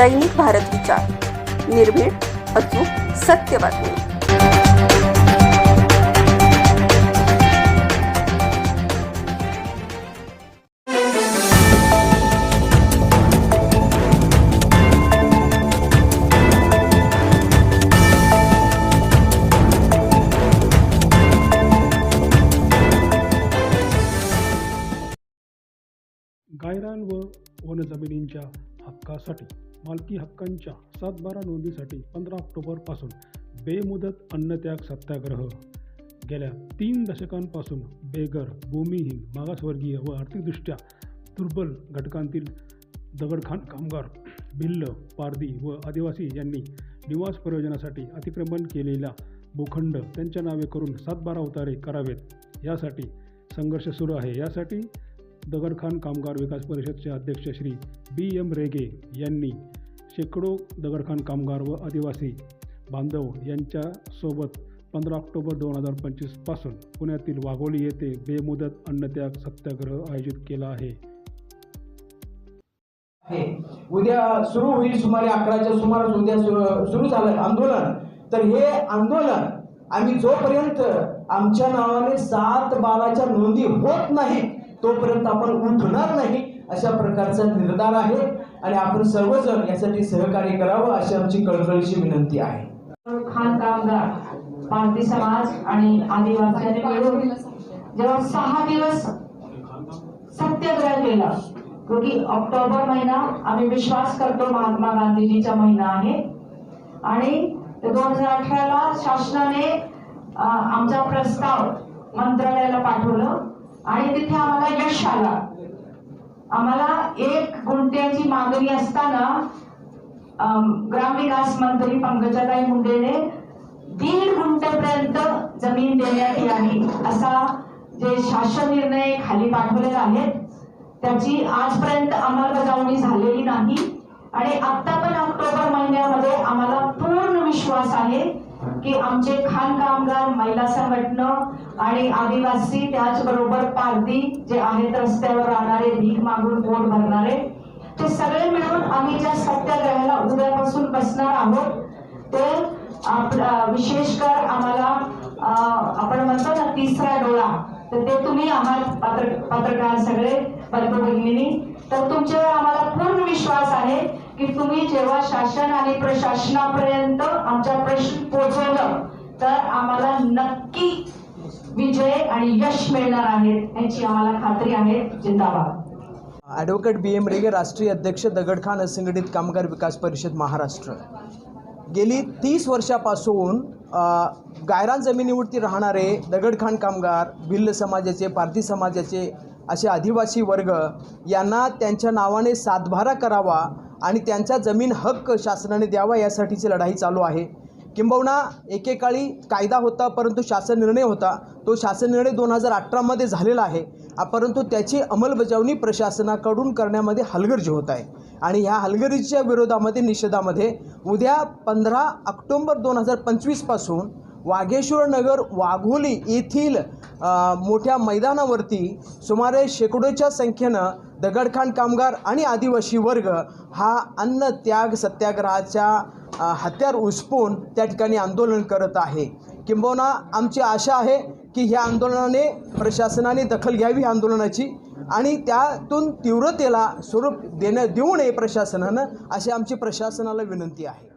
दैनिक भारत विचार निर्भीड अचूक सत्य बातमी. गायरान व वनजमिनींच्या हक्कासाठी मालकी हक्कांच्या सातबारा नोंदीसाठी पंधरा ऑक्टोबरपासून बेमुदत अन्नत्याग सत्याग्रह. गेल्या तीन दशकांपासून बेघर भूमिहीन मागासवर्गीय व आर्थिकदृष्ट्या दुर्बल घटकांतील दगडखाण कामगार भिल्ल पारधी व आदिवासी यांनी निवास प्रयोजनासाठी अतिक्रमण केलेला भूखंड त्यांच्या नावे करून सातबारा उतारे करावेत. यासाठी संघर्ष सुरू आहे. यासाठी दगडखान कामगार विकास परिषदचे अध्यक्ष श्री बी एम रेगे यांनी शेकडो दगडखान कामगार व आदिवासी बांधव यांच्यासोबत पंधरा ऑक्टोबर दोन हजार पंचवीसपासून पुण्यातील वाघोली येथे बेमुदत अन्नत्याग सत्याग्रह आयोजित केला आहे. उद्या सुरू होईल सुमारे अकराच्या सुमारास उद्या सुरू झालं आंदोलन. तर हे आंदोलन आम्ही जोपर्यंत आमच्या नावाने सात बाराच्या नोंदी होत नाही तोपर्यंत आपण उठणार नाही अशा प्रकारचा निर्धार आहे. आणि आपण सर्वजण यासाठी सहकार्य करावं अशी आमची कळकळीची विनंती आहे. खान कामगार पारधी समाज आणि आदिवासी मिळून जेव्हा सहा दिवस सत्याग्रह केला की ऑक्टोबर महिना आम्ही विश्वास करतो महात्मा गांधीजीचा महिना आहे. आणि दोन हजार अठराला शासनाने आमचा प्रस्ताव मंत्रालयाला पाठवलं. आणि तिथे आम्हाला यश आला. आम्हाला एक गुंठ्याची मागणी असताना ग्रामविकास मंत्री पंकजाताई मुंडेने दीड गुंट्यापर्यंत जमीन देण्यात यावी असा जे शासन निर्णय खाली पाठवलेले आहेत त्याची आजपर्यंत अंमलबजावणी झालेली नाही. आणि आता पण ऑक्टोबर महिन्यामध्ये आम्हाला विश्वास आहे की आमचे खान कामगार महिला संघटन आणि आदिवासी त्याचबरोबर पारधी जे आहेत रस्त्यावर राहणारे भीक मागून पोट भरणारे ते सगळे मिळून आम्ही ज्या सत्याग्रहाला उद्यापासून बसणार आहोत ते विशेष विशेषकर आम्हाला आपण म्हणतो ना तिसरा डोळा. तर ते तुम्ही आम्हाला पत्र पत्रकार सगळे बंधू भगिनी तर तुमच्यावर आम्हाला पूर्ण विश्वास आहे की तुम्ही जेव्हा शासन आणि प्रशासनापर्यंत आमचा प्रश्न पोहोचवलं तर आम्हाला नक्की विजय आणि यश मिळणार आहे याची आम्हाला खात्री आहे जिंदाबाद. ॲडव्होकेट बी एम रेगे राष्ट्रीय अध्यक्ष दगडखान असंघटित कामगार विकास परिषद महाराष्ट्र. गेली तीस वर्षापासून गायरान जमिनीवरती राहणारे दगडखाण कामगार भिल्ल समाजाचे पारधी समाजाचे असे आदिवासी वर्ग यांना त्यांच्या नावाने सातभारा करावा आणि त्यांचा जमीन हक्क शासनाने द्यावा यासाठीची लढाई चालू आहे. किंबहुना एकेकाळी कायदा होता परंतु शासन निर्णय होता. तो शासन निर्णय दोन हजार अठरामध्ये झालेला आहे. परंतु त्याची अंमलबजावणी प्रशासनाकडून करण्यामध्ये हलगर्जी होत आहे. आणि ह्या हलगर्जीच्या विरोधामध्ये निषेधामध्ये उद्या पंधरा ऑक्टोंबर दोन हजार पंचवीसपासून वाघेश्वर नगर वाघोली येथील मोठ्या मैदानावरती सुमारे शेकडोच्या संख्येनं दगडखाण कामगार आणि आदिवासी वर्ग हा अन्न त्याग सत्याग्रहाच्या हत्यार उचपून त्या ठिकाणी आंदोलन करत आहे. किंबहुना आमची आशा आहे की ह्या आंदोलनाने प्रशासनाने दखल घ्यावी ह्या आंदोलनाची आणि त्यातून तीव्रतेला स्वरूप देणं देऊ नये प्रशासनानं अशी आमची प्रशासनाला विनंती आहे.